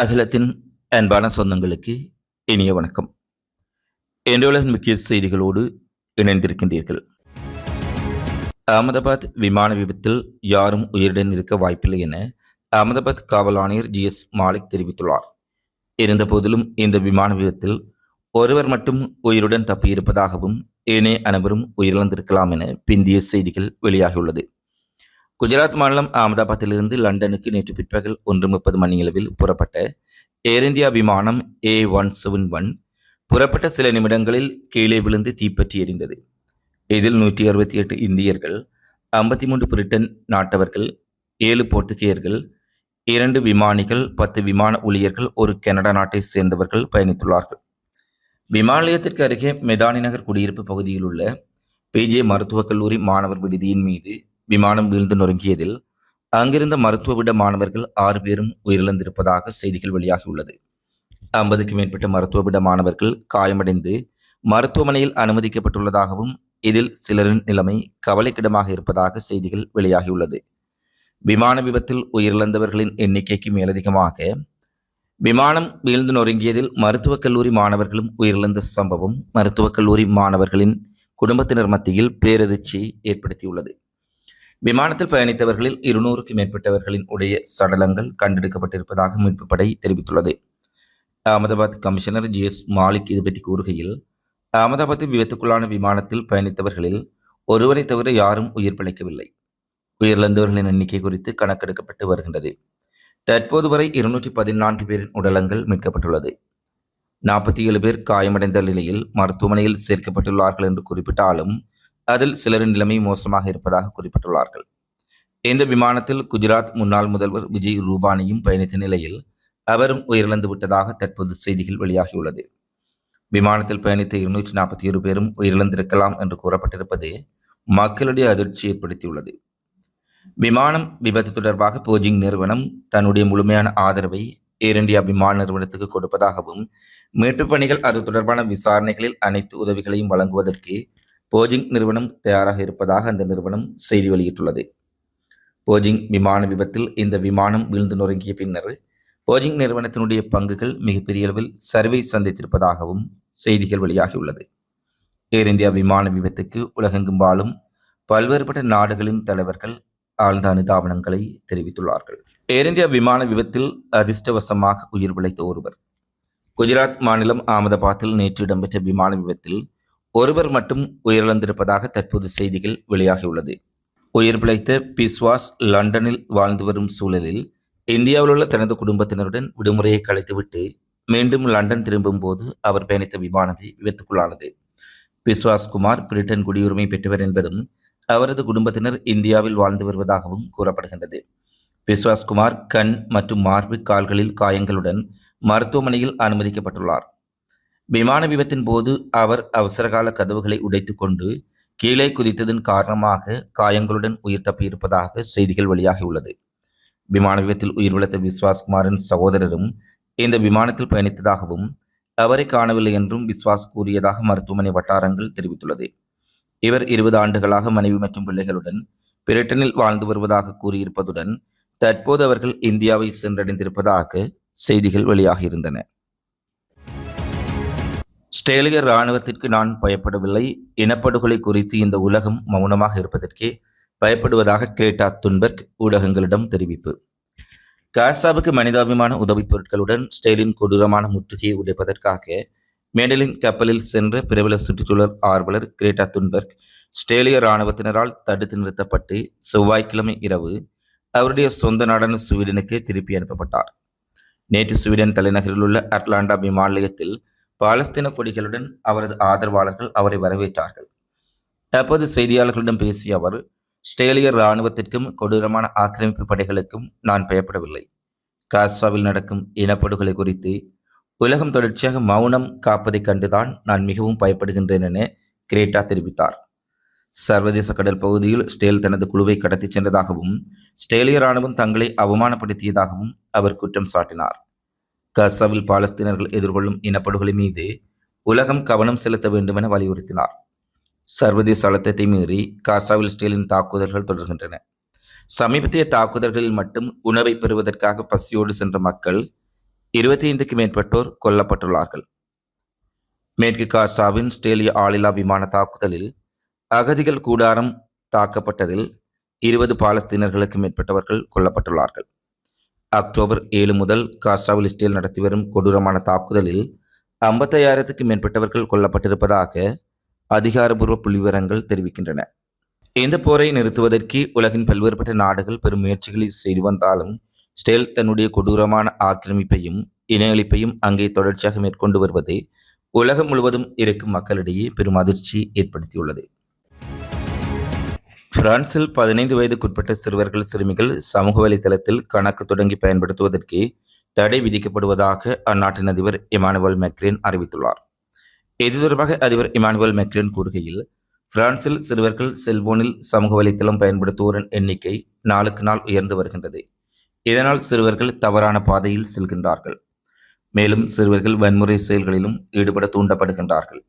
அகிலத்தின் அன்பான சொந்தங்களுக்கு இனிய வணக்கம். இன்றைய முக்கிய செய்திகளோடு இணைந்திருக்கின்றீர்கள். அகமதாபாத் விமான விபத்தில் யாரும் உயிருடன் இருக்க வாய்ப்பில்லை என அகமதாபாத் காவல் ஆணையர் ஜி எஸ் மாலிக் தெரிவித்துள்ளார். இருந்தபோதிலும் இந்த விமான விபத்தில் ஒருவர் மட்டும் உயிருடன் தப்பியிருப்பதாகவும் ஏனைய அனைவரும் உயிரிழந்திருக்கலாம் என பிந்திய செய்திகள் வெளியாகியுள்ளது. குஜராத் மாநிலம் அகமதாபாத்திலிருந்து லண்டனுக்கு நேற்று பிற்பகல் ஒன்று முப்பது மணியளவில் புறப்பட்ட ஏர் இந்தியா விமானம் ஏ ஒன் செவன் ஒன் புறப்பட்ட சில நிமிடங்களில் கீழே விழுந்து தீப்பற்றி எரிந்தது இதில் நூற்றி அறுபத்தி எட்டு இந்தியர்கள் ஐம்பத்தி மூன்று பிரிட்டன் நாட்டவர்கள் ஏழு போர்த்துகேயர்கள் இரண்டு விமானிகள் பத்து விமான ஊழியர்கள் ஒரு கனடா நாட்டை சேர்ந்தவர்கள் பயணித்துள்ளார்கள். விமான நிலையத்திற்கு அருகே மெதானி நகர் குடியிருப்பு பகுதியில் உள்ள பிஜே மருத்துவக் கல்லூரி மாணவர் விடுதியின் மீது விமானம் வீழ்ந்து நொறுங்கியதில் அங்கிருந்த மருத்துவ விட மாணவர்கள் ஆறு பேரும் உயிரிழந்திருப்பதாக செய்திகள் வெளியாகியுள்ளது. ஐம்பதுக்கு மேற்பட்ட மருத்துவ விட மாணவர்கள் காயமடைந்து மருத்துவமனையில் அனுமதிக்கப்பட்டுள்ளதாகவும் இதில் சிலரின் நிலைமை கவலைக்கிடமாக இருப்பதாக செய்திகள் வெளியாகியுள்ளது. விமான விபத்தில் உயிரிழந்தவர்களின் எண்ணிக்கைக்கு மேலதிகமாக விமானம் வீழ்ந்து நொறுங்கியதில் மருத்துவக் கல்லூரி மாணவர்களும் உயிரிழந்த சம்பவம் மருத்துவக் கல்லூரி மாணவர்களின் குடும்பத்தினர் மத்தியில் பேரதிர்ச்சி ஏற்படுத்தியுள்ளது. விமானத்தில் பயணித்தவர்களில் இருநூறுக்கு மேற்பட்டவர்களின் உடைய சடலங்கள் கண்டெடுக்கப்பட்டிருப்பதாக மீட்பு படை தெரிவித்துள்ளது. Ahmedabad commissioner G. S. Malik இது பற்றி கூறுகையில் அகமதாபாத்தில் விபத்துக்குள்ளான விமானத்தில் பயணித்தவர்களில் ஒருவரை தவிர யாரும் உயிர் பிழைக்கவில்லை. உயிரிழந்தவர்களின் எண்ணிக்கை குறித்து கணக்கெடுக்கப்பட்டு வருகின்றது. தற்போது வரை இருநூற்றி பதினான்கு பேரின் உடலங்கள் மீட்கப்பட்டுள்ளது. நாற்பத்தி ஏழு பேர் காயமடைந்த நிலையில் மருத்துவமனையில் சேர்க்கப்பட்டுள்ளார்கள் என்று குறிப்பிட்டாலும் அதில் சிலரின் நிலைமை மோசமாக இருப்பதாக குறிப்பிட்டுள்ளார்கள். இந்த விமானத்தில் குஜராத் முன்னாள் முதல்வர் விஜய் ரூபானியும் பயணித்த நிலையில் அவரும் உயிரிழந்து விட்டதாக தற்போது செய்திகள் வெளியாகியுள்ளது. விமானத்தில் பயணித்த இருநூற்றி நாற்பத்தி ஏழு பேரும் உயிரிழந்திருக்கலாம் என்று கூறப்பட்டிருப்பது மக்களிடையே அதிர்ச்சி ஏற்படுத்தியுள்ளது விமானம் விபத்து தொடர்பாக போஜிங் நிறுவனம் தன்னுடைய முழுமையான ஆதரவை ஏர் இந்தியா விமான நிறுவனத்துக்கு கொடுப்பதாகவும் மீட்புப் பணிகள் அது தொடர்பான விசாரணைகளில் அனைத்து உதவிகளையும் வழங்குவதற்கு போஜிங் நிறுவனம் தயாராக இருப்பதாக அந்த நிறுவனம் செய்தி வெளியிட்டுள்ளது. போஜிங் விமான விபத்தில் இந்த விமானம் வீழ்ந்து நொறுங்கிய பின்னர் போஜிங் நிறுவனத்தினுடைய பங்குகள் மிகப்பெரிய அளவில் சரிவை சந்தித்திருப்பதாகவும் செய்திகள் வெளியாகியுள்ளது. ஏர் இந்தியா விமான விபத்துக்கு உலகெங்கும் வாழும் பல்வேறுபட்ட நாடுகளின் தலைவர்கள் ஆழ்ந்த அனுதாபனங்களை தெரிவித்துள்ளார்கள். ஏர் இந்தியா விமான விபத்தில் அதிர்ஷ்டவசமாக உயிர் பிழைத்த ஒருவர். குஜராத் மாநிலம் அகமதாபாத்தில் நேற்று இடம்பெற்ற விமான விபத்தில் ஒருவர் மட்டும் உயிரிழந்திருப்பதாக தற்போது செய்திகள் வெளியாகியுள்ளது. உயிர் பிழைத்த பிஸ்வாஸ் லண்டனில் வாழ்ந்து வரும் சூழலில் இந்தியாவில் உள்ள தனது குடும்பத்தினருடன் விடுமுறையை கழித்துவிட்டு மீண்டும் லண்டன் திரும்பும் போது அவர் பயணித்த விமானமே விபத்துக்குள்ளானது. பிஸ்வாஸ் குமார் பிரிட்டன் குடியுரிமை பெற்றவர் என்பதும் அவரது குடும்பத்தினர் இந்தியாவில் வாழ்ந்து வருவதாகவும் கூறப்படுகின்றது. பிஸ்வாஸ் குமார் கண் மற்றும் மார்பு கால்களில் காயங்களுடன் மருத்துவமனையில் அனுமதிக்கப்பட்டுள்ளார். விமான விபத்தின் போது அவர் அவசரகால கதவுகளை உடைத்துக்கொண்டு கீழே குதித்ததன் காரணமாக காயங்களுடன் உயிர் தப்பியிருப்பதாக செய்திகள் வெளியாகியுள்ளது. விமான விபத்தில் உயிர் விஸ்வாஸ் குமாரின் சகோதரரும் இந்த விமானத்தில் பயணித்ததாகவும் அவரை காணவில்லை என்றும் விஸ்வாஸ் கூறியதாக மருத்துவமனை வட்டாரங்கள் தெரிவித்துள்ளது. இவர் இருபது ஆண்டுகளாக மனைவி மற்றும் பிள்ளைகளுடன் பிரிட்டனில் வாழ்ந்து வருவதாக கூறியிருப்பதுடன் தற்போது அவர்கள் இந்தியாவை சென்றடைந்திருப்பதாக செய்திகள் வெளியாகியிருந்தன. ஆஸ்திரேலிய இராணுவத்திற்கு நான் பயப்படவில்லை. இனப்படுகொலை குறித்து இந்த உலகம் மௌனமாக இருப்பதற்கே பயப்படுவதாக கிரேட்டா துன்பர்க் ஊடகங்களிடம் தெரிவிப்பு. காசாவுக்கு மனிதாபிமான உதவிப் பொருட்களுடன் ஸ்டெயிலின் கொடூரமான முற்றுகையை உடைப்பதற்காக மேடலின் கப்பலில் சென்ற பிரபல சுற்றுச்சூழல் ஆர்வலர் கிரேட்டா துன்பர்க் ஸ்டேலிய இராணுவத்தினரால் தடுத்து நிறுத்தப்பட்டு செவ்வாய்க்கிழமை இரவு அவருடைய சொந்த நாடான ஸ்வீடனுக்கு திருப்பி அனுப்பப்பட்டார். நேற்று ஸ்வீடன் தலைநகரில் உள்ள அட்லாண்டா விமான நிலையத்தில் பாலஸ்தீன கொடிகளுடன் அவரது ஆதரவாளர்கள் அவரை வரவேற்றார்கள். அப்போது செய்தியாளர்களிடம் பேசிய அவர் ஸ்ட்ரேலிய இராணுவத்திற்கும் கொடூரமான ஆக்கிரமிப்பு படைகளுக்கும் நான் பயப்படவில்லை. காசாவில் நடக்கும் இனப்படுகொலை குறித்து உலகம் தொடர்ச்சியாக மௌனம் காப்பதைக் கண்டுதான் நான் மிகவும் பயப்படுகின்றேன் என கிரேட்டா தெரிவித்தார். சர்வதேச கடல் பகுதியில் ஸ்டேல் தனது குழுவை கடத்திச் சென்றதாகவும் ஸ்டேலிய இராணுவம் தங்களை அவமானப்படுத்தியதாகவும் அவர் குற்றம் சாட்டினார். காசாவில் பாலஸ்தீனர்கள் எதிர்கொள்ளும் இனப்படுகொலை மீது உலகம் கவனம் செலுத்த வேண்டும் என வலியுறுத்தினார். சர்வதேச அழுத்தத்தை மீறி காசாவில் ஸ்டேலின் தாக்குதல்கள் தொடர்கின்றன. சமீபத்திய தாக்குதல்களில் மட்டும் உணவை பெறுவதற்காக பசியோடு சென்ற மக்கள் இருபத்தி ஐந்துக்கு மேற்பட்டோர் கொல்லப்பட்டுள்ளார்கள். மேற்கு காசாவின் ஸ்டேலிய ஆளில்லா விமான தாக்குதலில் அகதிகள் கூடாரம் தாக்கப்பட்டதில் இருபது பாலஸ்தீனர்களுக்கு மேற்பட்டவர்கள் கொல்லப்பட்டுள்ளார்கள். அக்டோபர் ஏழு முதல் காசாவில் இஸ்ரேல் நடத்தி வரும் கொடூரமான தாக்குதலில் ஐம்பத்தையாயிரத்துக்கு மேற்பட்டவர்கள் கொல்லப்பட்டிருப்பதாக அதிகாரபூர்வ புள்ளிவிவரங்கள் தெரிவிக்கின்றன. இந்த போரை நிறுத்துவதற்கு உலகின் பல்வேறுபட்ட நாடுகள் பெரும் முயற்சிகளை செய்து வந்தாலும் ஸ்டேல் தன்னுடைய கொடூரமான ஆக்கிரமிப்பையும் இணையளிப்பையும் அங்கே தொடர்ச்சியாக மேற்கொண்டு வருவது உலகம் முழுவதும் இருக்கும் மக்களிடையே பெரும் அதிர்ச்சி ஏற்படுத்தியுள்ளது. பிரான்சில் பதினைந்து வயதுக்குட்பட்ட சிறுவர்கள் சிறுமிகள் சமூக வலைதளத்தில் கணக்கு தொடங்கி பயன்படுத்துவதற்கு தடை விதிக்கப்படுவதாக அந்நாட்டின் அதிபர் இமானுவல் மெக்ரின் அறிவித்துள்ளார். இது தொடர்பாக அதிபர் இமானுவல் மெக்ரின் கூறுகையில் பிரான்சில் சிறுவர்கள் செல்போனில் சமூக வலைத்தளம் பயன்படுத்துவோரின் எண்ணிக்கை நாளுக்கு நாள் உயர்ந்து வருகின்றது. இதனால் சிறுவர்கள் தவறான பாதையில் செல்கின்றார்கள். மேலும் சிறுவர்கள் வன்முறை செயல்களிலும் ஈடுபட தூண்டப்படுகின்றார்கள்.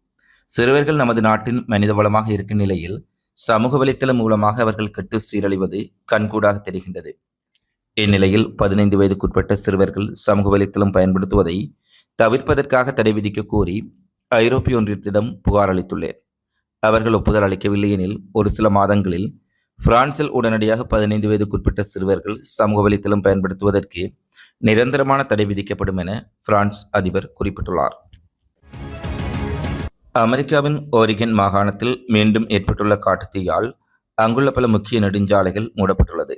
சிறுவர்கள் நமது நாட்டின் மனித வளமாக இருக்கும் நிலையில் சமூக வலைத்தளம் மூலமாக அவர்கள் கெட்டு சீரழிவது கண்கூடாக தெரிகின்றது. இந்நிலையில் பதினைந்து வயதுக்குட்பட்ட சிறுவர்கள் சமூக வலைத்தளம் பயன்படுத்துவதை தவிர்ப்பதற்காக தடை விதிக்க கோரி ஐரோப்பிய ஒன்றியத்திடம் புகார் அளித்துள்ளேன். அவர்கள் ஒப்புதல் அளிக்கவில்லை எனில் ஒரு சில மாதங்களில் பிரான்சில் உடனடியாக பதினைந்து வயதுக்குட்பட்ட சிறுவர்கள் சமூக வலைத்தளம் பயன்படுத்துவதற்கு நிரந்தரமான தடை விதிக்கப்படும் என பிரான்ஸ் அதிபர் குறிப்பிட்டுள்ளார். அமெரிக்காவின் ஓரிகன் மாகாணத்தில் மீண்டும் ஏற்பட்டுள்ள காட்டுத்தீயால் அங்குள்ள பல முக்கிய நெடுஞ்சாலைகள் மூடப்பட்டுள்ளது.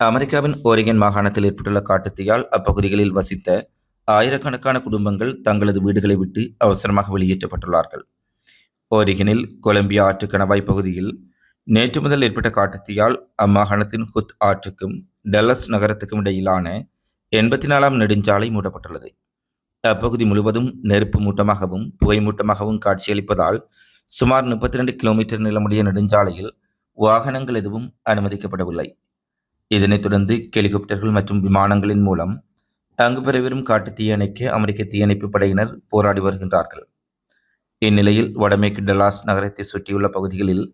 அமெரிக்காவின் ஓரிகன் மாகாணத்தில் ஏற்பட்டுள்ள காட்டுத்தீயால் அப்பகுதிகளில் வசித்த ஆயிரக்கணக்கான குடும்பங்கள் தங்களது வீடுகளை விட்டு அவசரமாக வெளியேற்றப்பட்டுள்ளார்கள். ஓரிகனில் கொலம்பியா ஆற்று கணவாய் பகுதியில் நேற்று முதல் ஏற்பட்ட காட்டுத்தீயால் அம்மாகாணத்தின் ஹுத் ஆற்றுக்கும் டெல்லஸ் நகரத்துக்கும் இடையிலான எண்பத்தி நாலாம் நெடுஞ்சாலை மூடப்பட்டுள்ளது. அப்பகுதி முழுவதும் நெருப்பு மூட்டமாகவும் புகை மூட்டமாகவும் காட்சியளிப்பதால் சுமார் முப்பத்தி ரெண்டு கிலோமீட்டர் நிலமுடைய நெடுஞ்சாலையில் வாகனங்கள் எதுவும் அனுமதிக்கப்படவில்லை. இதனைத் தொடர்ந்து ஹெலிகாப்டர்கள் மற்றும் விமானங்களின் மூலம் அங்கு பெறவரும் காட்டு தீயணைக்க அமெரிக்க தீயணைப்பு படையினர் போராடி வருகின்றார்கள். இந்நிலையில் வடமேற்கு டெலாஸ் நகரத்தை சுற்றியுள்ள பகுதிகளில்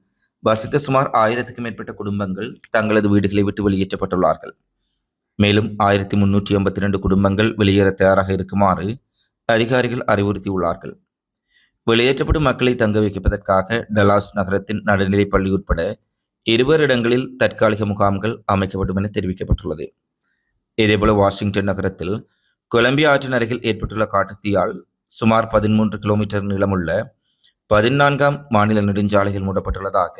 வசித்த சுமார் ஆயிரத்துக்கும் மேற்பட்ட குடும்பங்கள் தங்களது வீடுகளை விட்டு வெளியேற்றப்பட்டுள்ளார்கள். மேலும் ஆயிரத்தி முன்னூற்றி ஐம்பத்தி ரெண்டு குடும்பங்கள் வெளியேற தயாராக இருக்குமாறு அதிகாரிகள் அறிவுறுத்தியுள்ளார்கள். வெளியேற்றப்படும் மக்களை தங்க வைப்பதற்காக டலாஸ் நகரத்தின் நடுநிலைப் பள்ளி உட்பட இருவர் இடங்களில் தற்காலிக முகாம்கள் அமைக்கப்படும் என தெரிவிக்கப்பட்டுள்ளது. இதேபோல வாஷிங்டன் நகரத்தில் கொலம்பியா ஆற்றின் அருகில் ஏற்பட்டுள்ள காட்டுத்தீயால் சுமார் பதிமூன்று கிலோமீட்டர் நீளமுள்ள பதினான்காம் மாநில நெடுஞ்சாலைகள் மூடப்பட்டுள்ளதாக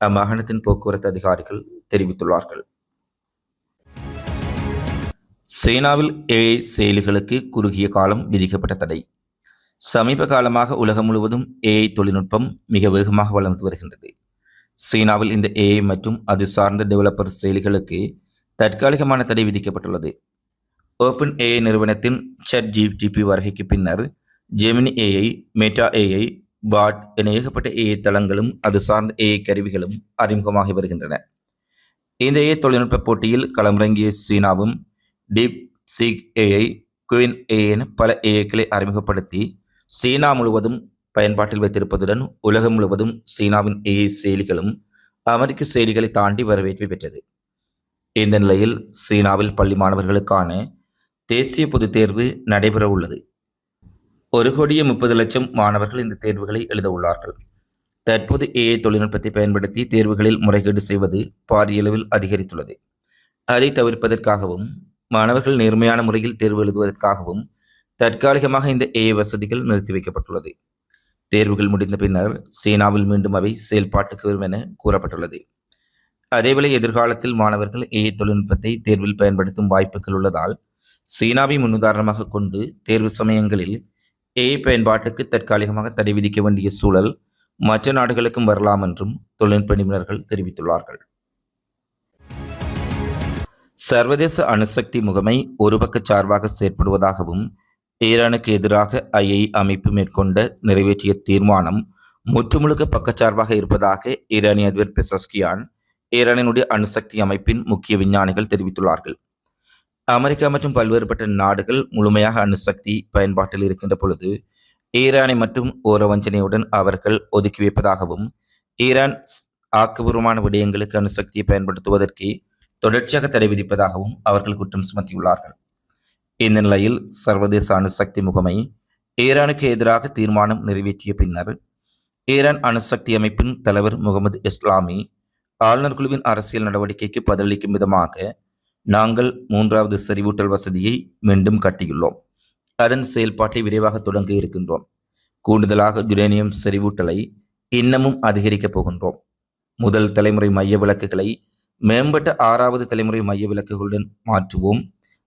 அம்மாகாணத்தின் போக்குவரத்து அதிகாரிகள் தெரிவித்துள்ளார்கள். சீனாவில் ஏஐ செயலிகளுக்கு குறுகிய காலம் விதிக்கப்பட்ட தடை. சமீப காலமாக உலகம் முழுவதும் ஏஐ தொழில்நுட்பம் மிக வேகமாக வளர்ந்து வருகின்றது. சீனாவில் இந்த ஏஐ மற்றும் அது சார்ந்த டெவலப்பர் செயலிகளுக்கு தற்காலிகமான தடை விதிக்கப்பட்டுள்ளது. ஓப்பன் ஏஐ நிறுவனத்தின் சட் ஜிடிபி வருகைக்கு பின்னர் Gemini AI Meta AI bot என ஏகப்பட்ட ஏஐ தளங்களும் அது சார்ந்த ஏஐ கருவிகளும் அறிமுகமாகி வருகின்றன. இந்த ஏஐ தொழில்நுட்ப போட்டியில் களமிறங்கிய சீனாவும் deep seek AI Qwen AI என பல ஏஐக்களை அறிமுகப்படுத்தி சீனா முழுவதும் பயன்பாட்டில் வைத்திருப்பதுடன் உலகம் முழுவதும் சீனாவின் ஏஐ செயலிகளும் அமெரிக்க செயலிகளை தாண்டி வரவேற்பை பெற்றது. இந்த நிலையில் சீனாவில் பள்ளி மாணவர்களுக்கான தேசிய பொதுத் தேர்வு நடைபெற உள்ளது. ஒரு கோடியே முப்பது லட்சம் மாணவர்கள் இந்த தேர்வுகளை எழுத உள்ளார்கள். தற்போது ஏஐ தொழில்நுட்பத்தை பயன்படுத்தி தேர்வுகளில் முறைகேடு செய்வது பாரியளவில் அதிகரித்துள்ளது. அதை தவிர்ப்பதற்காகவும் மாணவர்கள் நேர்மையான முறையில் தேர்வு எழுதுவதற்காகவும் தற்காலிகமாக இந்த ஏஐ வசதிகள் நிறுத்தி வைக்கப்பட்டுள்ளது. தேர்வுகள் முடிந்த பின்னர் சீனாவில் மீண்டும் அவை செயல்பாட்டுக்கு வரும் என கூறப்பட்டுள்ளது. அதேவேளை எதிர்காலத்தில் மாணவர்கள் ஏஐ தொழில்நுட்பத்தை தேர்வில் பயன்படுத்தும் வாய்ப்புகள் உள்ளதால் சீனாவை முன்னுதாரணமாக கொண்டு தேர்வு சமயங்களில் ஏஐ பயன்பாட்டுக்கு தற்காலிகமாக தடை விதிக்க வேண்டிய சூழல் மற்ற நாடுகளுக்கும் வரலாம் என்றும் தொழில்நுட்ப நிபுணர்கள் தெரிவித்துள்ளார்கள். சர்வதேச அணுசக்தி முகமை ஒரு பக்க சார்பாக செயற்படுவதாகவும் ஈரானுக்கு எதிராக ஐஐ அமைப்பு மேற்கொண்ட நிறைவேற்றிய தீர்மானம் முற்றுமுழுக்க பக்கச்சார்பாக இருப்பதாக ஈரானிய அதிபர் பெசஸ்கியான் ஈரானினுடைய அணுசக்தி அமைப்பின் முக்கிய விஞ்ஞானிகள் தெரிவித்துள்ளார்கள். அமெரிக்கா மற்றும் பல்வேறுபட்ட நாடுகள் முழுமையாக அணுசக்தி பயன்பாட்டில் இருக்கின்ற பொழுது ஈரானை மற்றும் ஓரவஞ்சனையுடன் அவர்கள் ஒதுக்கி வைப்பதாகவும் ஈரான் ஆக்கபூர்வமான விடயங்களுக்கு அணுசக்தியை பயன்படுத்துவதற்கு தொடர்ச்சியாக தடை விதிப்பதாகவும் அவர்கள் குற்றம் சுமத்தியுள்ளார்கள். இந்த நிலையில் சர்வதேச அணுசக்தி முகமை ஈரானுக்கு எதிராக தீர்மானம் நிறைவேற்றிய பின்னர் ஈரான் அணுசக்தி அமைப்பின் தலைவர் முகமது இஸ்லாமி ஆளுநர் குழுவின் அரசியல் நடவடிக்கைக்கு பதிலளிக்கும் விதமாக நாங்கள் மூன்றாவது செறிவூட்டல் வசதியை மீண்டும் கட்டியுள்ளோம். அதன் செயல்பாட்டை விரைவாக தொடங்க இருக்கின்றோம். கூடுதலாக யுரேனியம் செறிவூட்டலை இன்னமும் அதிகரிக்கப் போகின்றோம். முதல் தலைமுறை மைய விளக்குகளை மேம்பட்ட ஆறாவது தலைமுறை மைய விளக்குகளுடன் மாற்றுவோம்.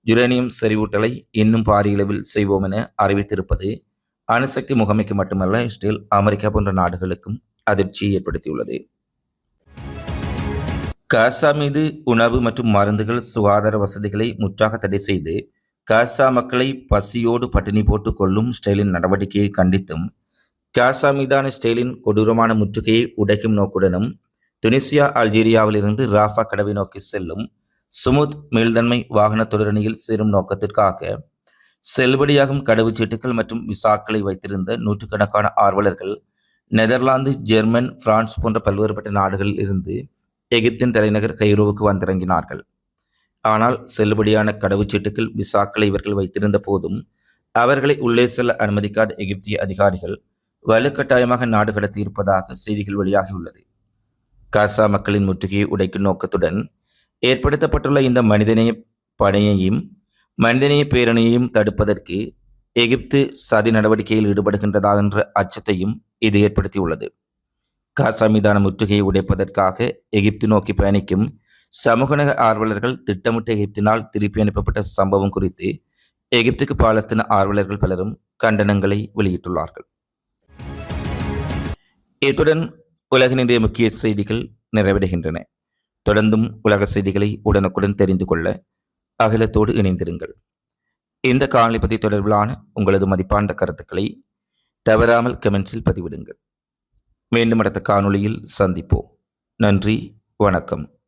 யுரேனியம் செறிவூட்டலை இன்னும் பாரியளவில் செய்வோம் என அறிவித்திருப்பது அணுசக்தி முகமைக்கு மட்டுமல்ல இஸ்ரேல் அமெரிக்கா போன்ற நாடுகளுக்கும் அதிர்ச்சியை ஏற்படுத்தியுள்ளது. காசா மீது உணவு மற்றும் மருந்துகள் சுகாதார வசதிகளை முற்றாக தடை செய்து காசா மக்களை பசியோடு பட்டினி போட்டு கொள்ளும் ஸ்டெயிலின் நடவடிக்கையை கண்டித்தும் காசா மீதான ஸ்டெயிலின் கொடூரமான முற்றுகையை உடைக்கும் நோக்குடனும் துனிசியா அல்ஜீரியாவிலிருந்து ராஃபா கடவை நோக்கி செல்லும் சுமுத் மீள்தன்மை வாகன தொடரணியில் சேரும் நோக்கத்திற்காக செல்லுபடியாகும் கடவுச்சீட்டுகள் மற்றும் விசாக்களை வைத்திருந்த நூற்றுக்கணக்கான ஆர்வலர்கள் நெதர்லாந்து ஜெர்மன் பிரான்ஸ் போன்ற பல்வேறுபட்ட நாடுகளில் இருந்து எகிப்தின் தலைநகர் கைரோவுக்கு வந்திறங்கினார்கள். ஆனால் செல்லுபடியான கடவுச்சீட்டுகள் விசாக்களை இவர்கள் வைத்திருந்த போதும் அவர்களை உள்ளே செல்ல அனுமதிக்காத எகிப்திய அதிகாரிகள் வலுக்கட்டாயமாக நாடு கடத்தியிருப்பதாக செய்திகள் வெளியாகியுள்ளது. காசா மக்களின் முற்றுகையை உடைக்கும் நோக்கத்துடன் ஏற்படுத்தப்பட்டுள்ள இந்த மனிதநேய படையையும் மனிதநேய பேரணியையும் தடுப்பதற்கு எகிப்து சதி நடவடிக்கையில் ஈடுபடுகின்றதா என்ற அச்சத்தையும் இது ஏற்படுத்தியுள்ளது. காசா மீதான முற்றுகையை உடைப்பதற்காக எகிப்து நோக்கி பயணிக்கும் சமூகநக ஆர்வலர்கள் திட்டமிட்ட எகிப்தினால் திருப்பி அனுப்பப்பட்ட சம்பவம் குறித்து எகிப்துக்கு பாலஸ்தீன ஆர்வலர்கள் பலரும் கண்டனங்களை வெளியிட்டுள்ளார்கள். இத்துடன் உலகினுடைய முக்கிய செய்திகள் நிறைவடைகின்றன. தொடர்ந்தும் உலக செய்திகளை உடனுக்குடன் தெரிந்து கொள்ள அகிலத்தோடு இணைந்திருங்கள். இந்த காணொலி பற்றி தொடர்பிலான உங்களது மதிப்பார்ந்த கருத்துக்களை தவறாமல் கமெண்ட்ஸில் பதிவிடுங்கள். மீண்டும் அடுத்த காணொளியில் சந்திப்போம். நன்றி வணக்கம்.